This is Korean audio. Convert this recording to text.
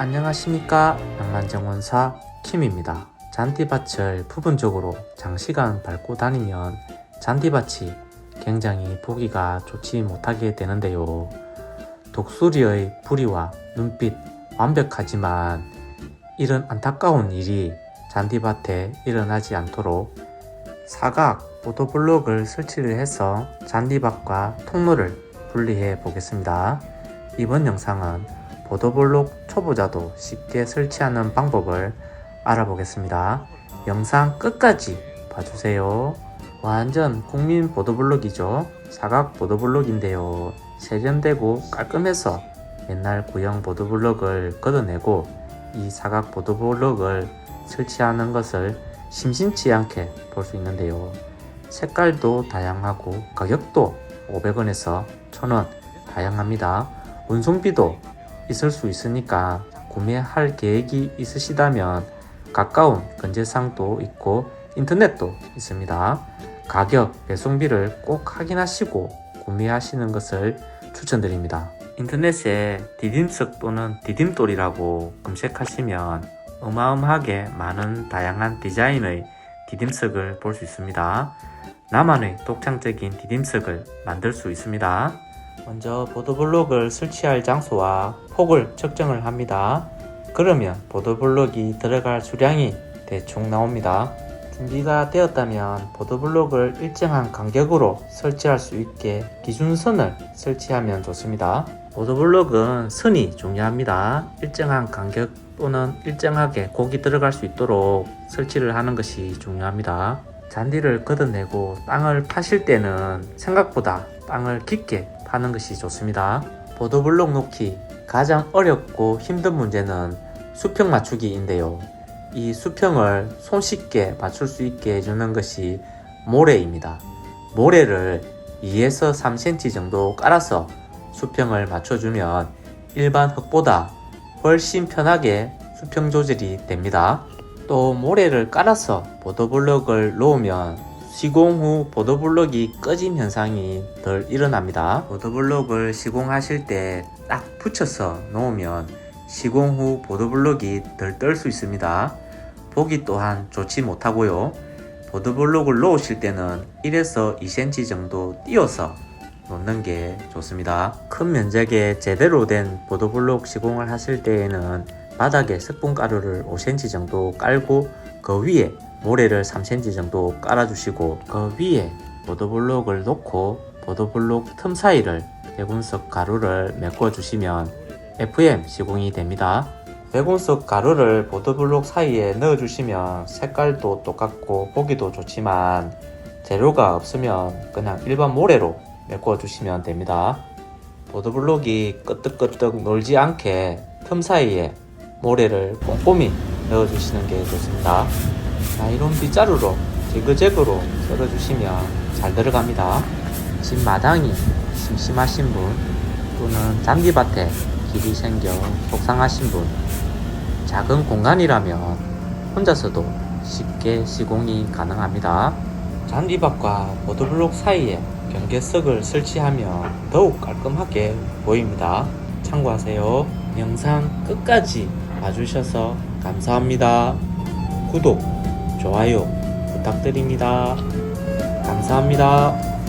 안녕하십니까 낭만정원사 킴입니다. 잔디밭을 부분적으로 장시간 밟고 다니면 잔디밭이 굉장히 보기가 좋지 못하게 되는데요. 독수리의 부리와 눈빛 완벽하지만 이런 안타까운 일이 잔디밭에 일어나지 않도록 사각 보도블록을 설치를 해서 잔디밭과 통로를 분리해 보겠습니다. 이번 영상은 보도블록 초보자도 쉽게 설치하는 방법을 알아보겠습니다. 영상 끝까지 봐주세요. 완전 국민 보도블록이죠. 사각 보도블록인데요. 세련되고 깔끔해서 옛날 구형 보도블록을 걷어내고 이 사각 보도블록을 설치하는 것을 심심치 않게 볼 수 있는데요. 색깔도 다양하고 가격도 500원에서 1000원 다양합니다. 운송비도 있을 수 있으니까 구매할 계획이 있으시다면 가까운 근제상도 있고 인터넷도 있습니다. 가격, 배송비를 꼭 확인하시고 구매하시는 것을 추천드립니다. 인터넷에 디딤석 또는 디딤돌이라고 검색하시면 어마어마하게 많은 다양한 디자인의 디딤석을 볼 수 있습니다. 나만의 독창적인 디딤석을 만들 수 있습니다. 먼저 보도블록을 설치할 장소와 폭을 측정을 합니다. 그러면 보도블록이 들어갈 수량이 대충 나옵니다. 준비가 되었다면 보도블록을 일정한 간격으로 설치할 수 있게 기준선을 설치하면 좋습니다. 보도블록은 선이 중요합니다. 일정한 간격 또는 일정하게 곡이 들어갈 수 있도록 설치를 하는 것이 중요합니다. 잔디를 걷어내고 땅을 파실 때는 생각보다 땅을 깊게 파는 것이 좋습니다. 보도블록 놓기 가장 어렵고 힘든 문제는 수평 맞추기인데요. 이 수평을 손쉽게 맞출 수 있게 해주는 것이 모래입니다. 모래를 2에서 3cm 정도 깔아서 수평을 맞춰주면 일반 흙보다 훨씬 편하게 수평 조절이 됩니다. 또 모래를 깔아서 보도블록을 놓으면 시공 후 보도블록이 꺼짐 현상이 덜 일어납니다. 보도블록을 시공하실 때 딱 붙여서 놓으면 시공 후 보도블록이 덜 떨 수 있습니다. 보기 또한 좋지 못하고요. 보도블록을 놓으실 때는 1에서 2cm 정도 띄워서 놓는 게 좋습니다. 큰 면적에 제대로 된 보도블록 시공을 하실 때에는 바닥에 석분가루를 5cm 정도 깔고 그 위에 모래를 3cm 정도 깔아주시고 그 위에 보도블록을 놓고 보도블록 틈 사이를 백운석 가루를 메꿔주시면 FM 시공이 됩니다. 백운석 가루를 보도블록 사이에 넣어주시면 색깔도 똑같고 보기도 좋지만 재료가 없으면 그냥 일반 모래로 메꿔주시면 됩니다. 보도블록이 끄떡끄떡 놀지 않게 틈 사이에 모래를 꼼꼼히 넣어주시는 게 좋습니다. 나이론 빗자루로 지그재그로 썰어주시면 잘 들어갑니다. 집 마당이 심심하신 분 또는 잔디밭에 길이 생겨 속상하신 분 작은 공간이라면 혼자서도 쉽게 시공이 가능합니다. 잔디밭과 보도블록 사이에 경계석을 설치하면 더욱 깔끔하게 보입니다. 참고하세요. 영상 끝까지 봐주셔서 감사합니다. 구독, 좋아요 부탁드립니다. 감사합니다.